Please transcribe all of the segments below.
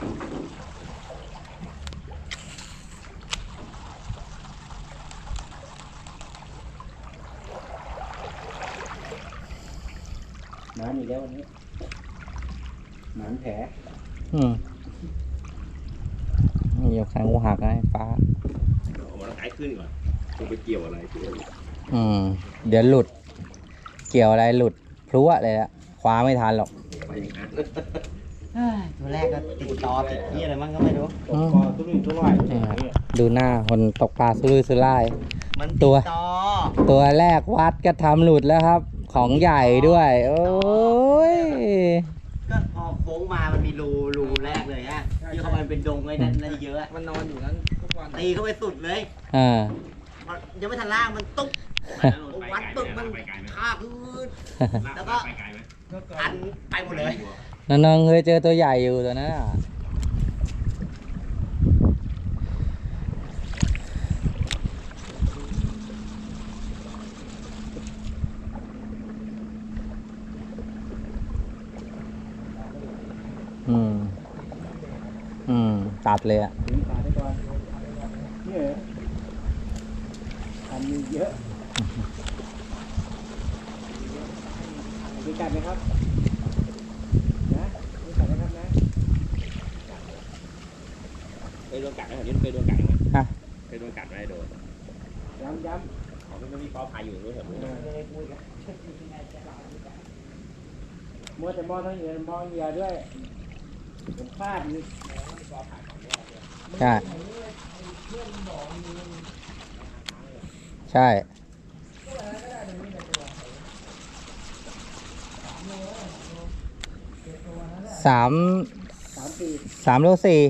น้ำอีกแล้ววันนี้หนานแผลอืมเดี๋ยวแขนกูหักไงฟ้าเอามาแล้วหายขึ้นก่อนกูไปเกี่ยวอะไรอืม เดี๋ยวหลุด เกี่ยวอะไรหลุดพลุอะเลยละคว้าไม่ทันหรอก ตัวแรกก็ติดต่อติดที่อะไรมั่งก็ไม่รู้อืมคอตุ้ยตุ้ยนี่ครับดูหน้าคนตกปลาสุรุ่ยสุร่ายมันตัวต่อตัวแรกวัดก็ทำหลุดแล้วครับ ของใหญ่ด้วย โอ้ยก็พอโค้งมามันมีรูรูแรกเลยฮะที่เขามันเป็นดงเลยนั่นน่าจะเยอะอะมันนอนอยู่นั้นทุกวันตีเข้าไปสุดเลยอ่าพอยังไม่ทันล่างมันตุ๊บวัดปึ๊บมันฆ่าพื้นแล้วก็ไปไกลไหมอันไปหมดเลย น้องๆเคยเจอตัวใหญ่อยู่ตัวนั้นอะอืม อืม ตัดเลยอะถึงขาได้ก่อนเนี่ยอันมีเยอะมีกัดไหมครับ นะมีกัดไหมครับนะ เค ยโดนกัดไหมแถวนี้เคยโดนกัดไหมฮะ เคยโดนกัดไหมโดนย้ำย้อ๋อมันมีฟ้าพายอยู่ด้วยแถวนี้ำมัวแต่มองทั้งเหยื่อมองเหยื่อด้วยผมพลาดนี่ใช่ ใช่ สามสามสี่สามโลสี่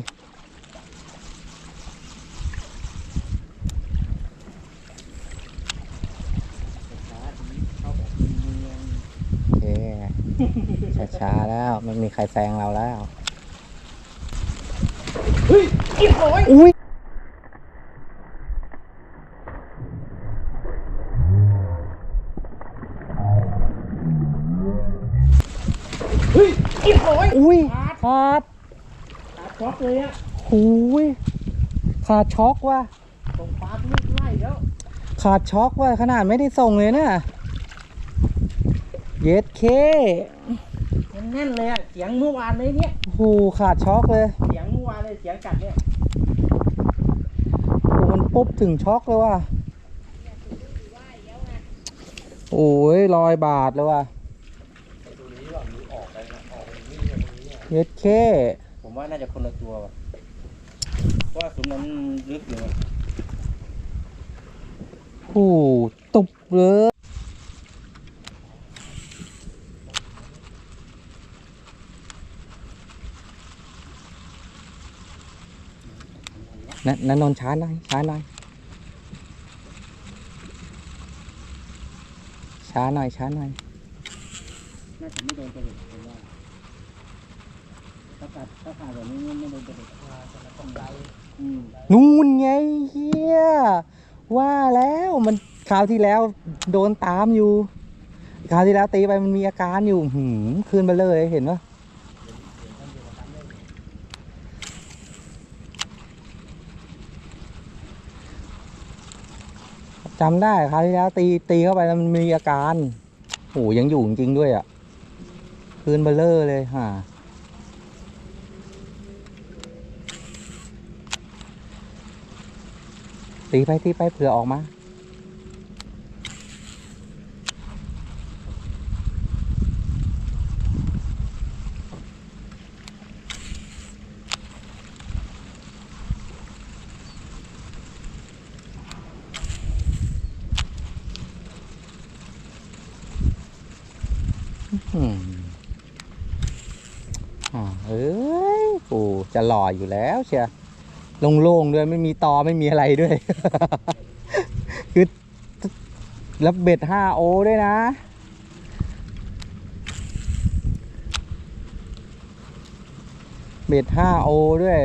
เข้าแบบเนียน โอเค ช้าๆแล้วไม่มีใครแซงเราแล้วเฮ้ยอีกโอยอุ้ยเฮ้ยอีกโอยอุ้ยขาดขาดช็อกเลยอะหูยขาดช็อกว่ะส่งปลาลูกไล่แล้วขาดช็อกว่ะขนาดไม่ได้ส่งเลยนะเย็ดเค แน่นๆเลยอะเสียงเมื่อวานเลยเนี่ย โอ้โหขาดช็อกเลยเสียงเมื่อวานเลยเสียงกัดเนี่ย โอ้มันปุ๊บถึงช็อกเลยว่ะโอ้ยรอยบาดเลยว่ะเย็ดเคผมว่าน่าจะคนละตัวว่ะเพราะว่าสุนันลึกอยู่อะโอ้โหตุบเลย นั่นนั่นนนท์ช้าหน่อยช้าหน่อยช้าหน่อยช้าหน่อยน่าจะไม่โดนกระดูกผมว่าถ้ากัดถ้าขาดแบบนี้ไม่โดนกระดูกอืมนู่นไงเฮียว่าแล้วมันคราวที่แล้วโดนตามอยู่คราวที่แล้วตีไปมันมีอาการอยู่หืมคืนไปเลยเห็นปะ จำได้คราวที่แล้วตีตีเข้าไปแล้วมันมีอาการโอ้ยังอยู่จริงด้วยอะคืนเบลเลอร์เลยฮะตีไปตีไปเผื่อออกมา อืมอ่าเอ้ยโอ้ จะหล่ออยู่แล้วเชียโล่งๆด้วยไม่มีตอไม่มีอะไรด้วย คือแล้วเบ็ด5โอด้วยนะเบ็ด5โอด้วย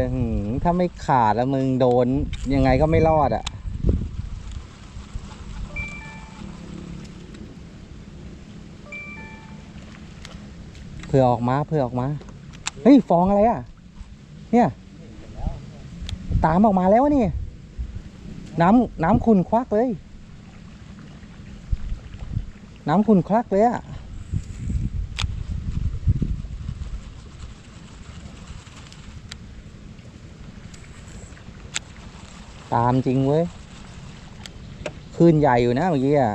ถ้าไม่ขาดแล้วมึงโดนยังไงก็ไม่รอดอะเผื่อออกมาเผื่อออกมา เฮ้ย ฟองอะไรอะ เนี่ย ตามออกมาแล้วนี่ น้ำน้ำขุนควักเลย น้ำขุนควักเลยอะตามจริงเว้ย ขึ้นใหญ่อยู่นะเมื่อกี้อะ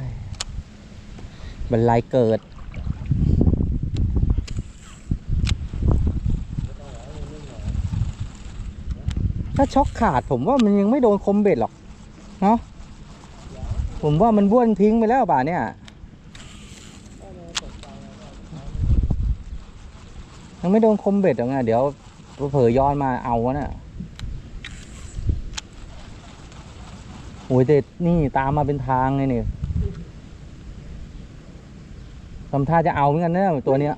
ยบันไลเกิด ถ้าช็อกขาดผมว่ามันยังไม่โดนคมเบ็ดหรอก เนาะผมว่ามันบ้วนทิ้งไปแล้วป่าเนี่ย ยังไม่โดนคมเบ็ดหรอกไงเดี๋ยวเผลอย้อนมาเอาวะน่ะ โอ้ยแต่นี่ตามมาเป็นทางเลยนี่ทำท่าจะเอาเหมือนกันเนะตัวเนี้ย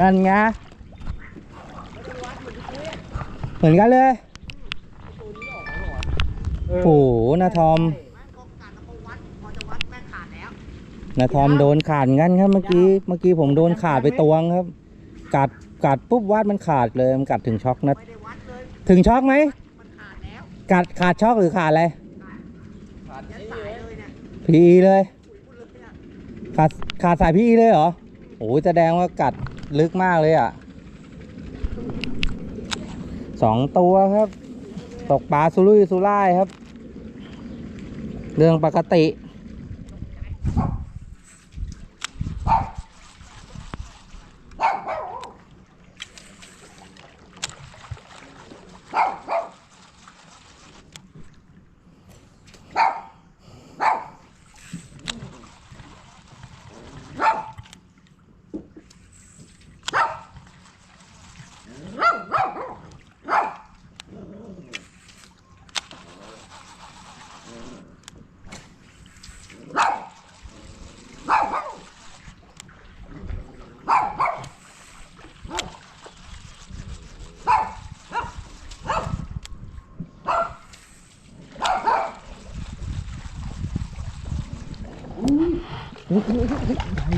นั่นไงเหมือนกันเลยโอ้โหนาทอมนาทอมโดนขาดเหมือนกันครับ เมื่อกี้เมื่อกี้ผมโดนขาดไปตวงครับ กัดกัดปุ๊บวัดมันขาดเลยมันกัดถึงช็อกนะ ถึงช็อกไหม กัดขาดช็อกหรือขาดอะไรพีเลย ขาดขาดสายพีเลยเหรอโอ้ยแสดงว่ากัดลึกมากเลยอะสองตัวครับ ตกปลาสุรุ่ยสุร่ายครับ เรื่องปกติ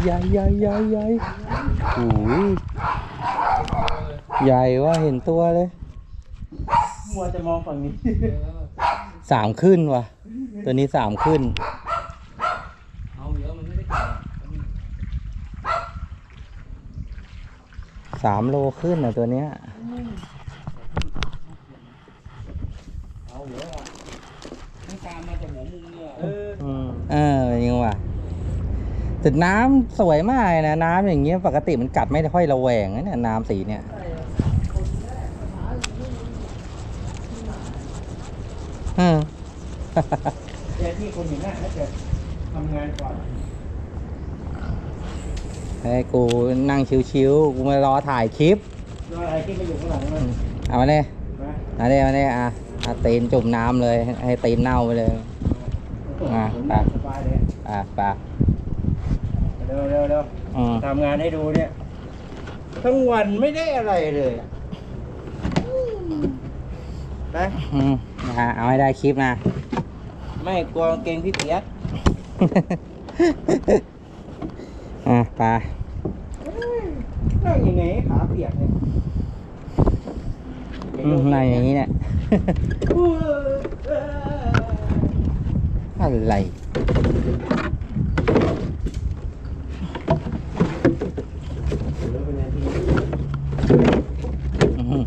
ใหญ่ใหญ่ใหญ่ใหญ่โอ้ยใหญ่ว่าเห็นตัวเลย มัวจะมองฝั่งนี้ สามขึ้นว่ะ ตัวนี้สามขึ้น เอาเยอะมันไม่ได้กัดสามโลขึ้นอะตัวเนี้ยเอาเยอะอะมันตามมาจากหัวมุมเนี่ยเอออืมเออยังว่ะ แต่น้ำสวยมากเลยนะ น้ำอย่างเงี้ยปกติมันกัดไม่ค่อยระแวงนะเนี่ยน้ำสีเนี่ย อืมเดี๋ยวที่คนเห็นหน้าถ้าเกิดทำงานก่อนไอ้กูนั่งชิวๆกูมารอถ่ายคลิปรออะไรที่มาอยู่ข้างหลังมันเอามาเนี่ยนะเอาเนี่ยมาเนี่ยอะเอาตีนจุ่มน้ำเลย ให้ตีนเน่าไปเลยอะผมไปนั่งสบายเลยอะไป เร็วเร็วเร็วอืมทำงานให้ดูเนี่ย ทั้งวันไม่ได้อะไรเลยอะนะอืมนะฮะเอาให้ได้คลิปนะ ไม่กลัวกางเกงพี่เปียกอะไปนั่งยังไงให้ขาเปียกเนี่ยอืมนั่งอย่างนี้เนี่ย อะไร อืม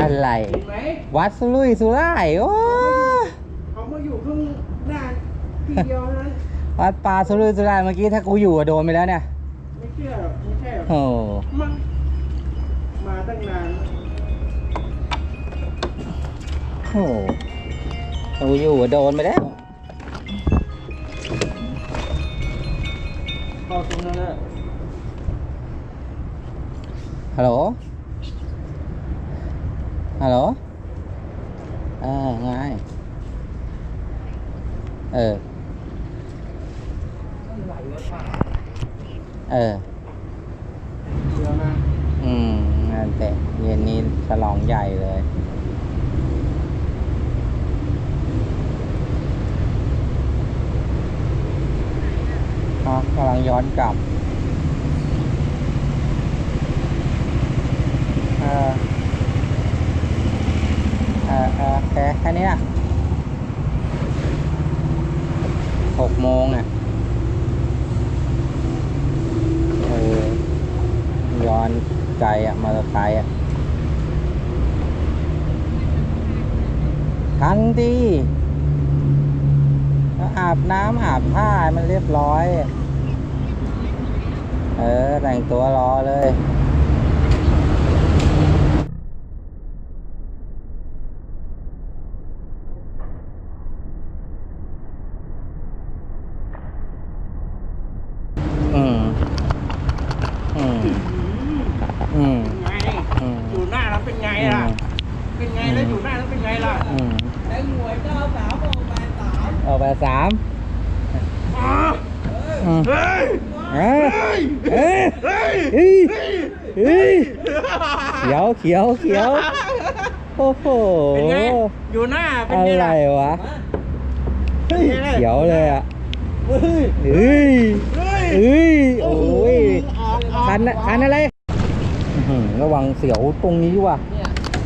อะไร เห็นไหม วัดสุรุ่ยสุร่ายโอ้เขามาอยู่ข้างหน้าทีเดียวนะวัดปลาสุรุ่ยสุร่ายเมื่อกี้ถ้ากูอยู่อะโดนไปแล้วเนี่ยไม่เชื่อหรอกไม่ใช่หรอกโอ้มันมาตั้งนานโหกูอยู่อะโดนไปแล้วเข้าตรงนั้นแล้วฮัลโหล ฮัลโหลเออไงเออ เออเดี๋ยวนะอืมนั่นแต่เย็นนี้ฉลองใหญ่เลย อ๋อกำลังย้อนกลับ เออ โอเคแค่นี้นะหกโมงอะเออย้อนใจอะมาเตอไซค์อะทันดีอาบน้ำอาบผ้ามันเรียบร้อย เออ แต่งตัวรอเลย ไงล่ะ เป็นไงแล้วอยู่หน้าแล้วเป็นไงล่ะอืมไอ้หวยเก้าสามโอแปดสามออกไปสามอืมเฮ้ยเอ้ยเฮ้ย เอ้ยเฮ้ยเฮ้ยเฮ้ยเขียวเขียวเขียวโอ้โหเป็นไง อยู่หน้า เป็นอะไงไรล่ะ วะเฮ้ยเขียวเลยอะเฮ้ยเฮ้ยเฮ้ยเฮ้ยโอ้ย ออกออกคันน่ะคันอะไรอื้อหือ ระวังเสียวตรงนี้ว่ะ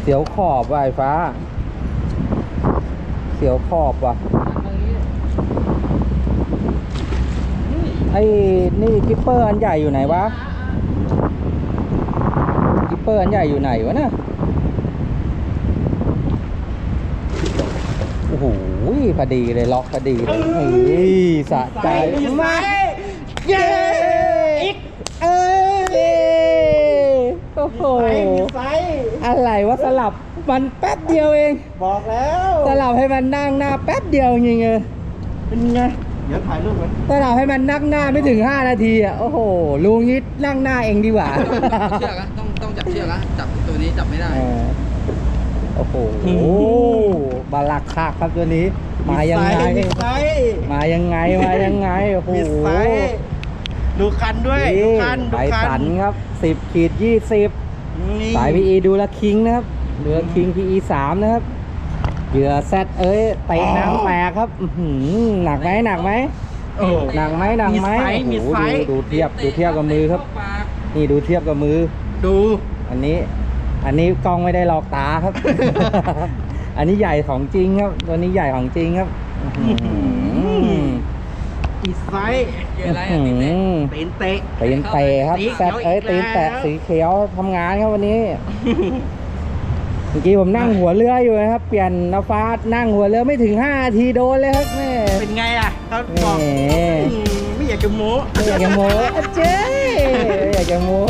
เสียวขอบว่ะไอ้ฟ้า เสียวขอบว่ะ ไอ้นี่กิปเปอร์อันใหญ่อยู่ไหนวะ กิปเปอร์อันใหญ่อยู่ไหนวะน่ะโอ้โหพอดีเลยล็อกพอดีเลยเฮ้ยสะใจมาเย้อีกเอ้ยโอ้โหมี ไฟอะไรวะสลับมันแป๊บเดียวเอง บอกแล้วสลับให้มันนั่งหน้าแป๊บเดียวจริงๆเลยเป็นไงเดี๋ยวถ่ายรูปไว้สลับให้มันนั่งหน้าไม่ถึง 5 นาทีอะโอ้โหลุงยิดนั่งหน้าเองดีกว่าเชือกอะต้องต้องจับเชือกอะจับตัวนี้จับไม่ได้เออโอ้โหบาลักคักครับตัวนี้ มายังไงมีไฟมายังไงมายังไงโอ้โหมีไฟดูคันด้วยดูนี่คันดูใบคัสันนครับ10ขีด20 นี่สาย PE ดูละคิงนะครับเรือคิง PE 3นะครับเหยื่อแซดเอ้ยเตะน้ำแตกครับอื้อหือหนักไหมหนักไหมโอ้ หนักไหมหนักไหมมีไฟโอ้โหมีไฟดูดูเทียบดูเทียบกับมือครับ นี่ดูเทียบกับมือ ดู อันนี้อันนี้กล้องไม่ได้หลอกตาครับ อันนี้ใหญ่ของจริงครับ ตัวนี้ใหญ่ของจริงครับอื้อหือ มีไฟเจออะไรอะติดเล็กตีนเตะตีนเตะครับสีแซเขียวดเอ้ยอีกตีนแตะแล้วสีเขียวทำงานครับวันนี้เมื่อกี้ผมนั่งหัวเรืออยู่นะครับ เปลี่ยนนาฟาสนั่งหัวเรือไม่ถึง5นาทีโดนเลยครับแม่เป็นไงล่ะเขาแหบอกมอืมไม่อยากจะโม้ไม่อยากจะโม้เจ๊ไม่อยากจะโม้